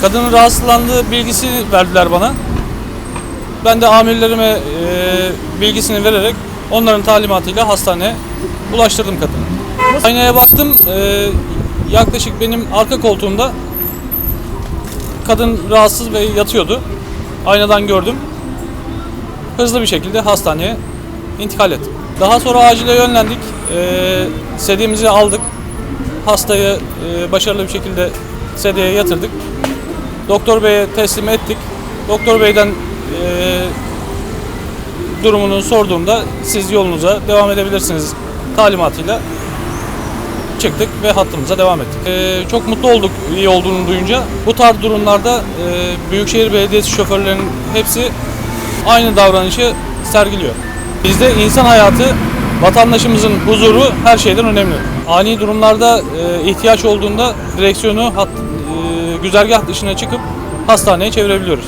Kadının rahatsızlandığı bilgisini verdiler bana. Ben de amirlerime e, bilgisini vererek onların talimatıyla hastaneye ulaştırdım kadını. Aynaya baktım, e, yaklaşık benim arka koltuğumda kadın rahatsız ve yatıyordu. Aynadan gördüm. Hızlı bir şekilde hastaneye intikal ettim. Daha sonra acile yönlendik. E, sedyemizi aldık. Hastayı e, başarılı bir şekilde sedyeye yatırdık. Doktor Bey'e teslim ettik. Doktor Bey'den e, durumunu sorduğumda siz yolunuza devam edebilirsiniz talimatıyla çıktık ve hattımıza devam ettik. E, çok mutlu olduk iyi olduğunu duyunca. Bu tarz durumlarda e, Büyükşehir Belediyesi şoförlerinin hepsi aynı davranışı sergiliyor. Bizde insan hayatı, vatandaşımızın huzuru her şeyden önemli. Ani durumlarda e, ihtiyaç olduğunda direksiyonu hat, güzergah dışına çıkıp hastaneye çevirebiliyoruz.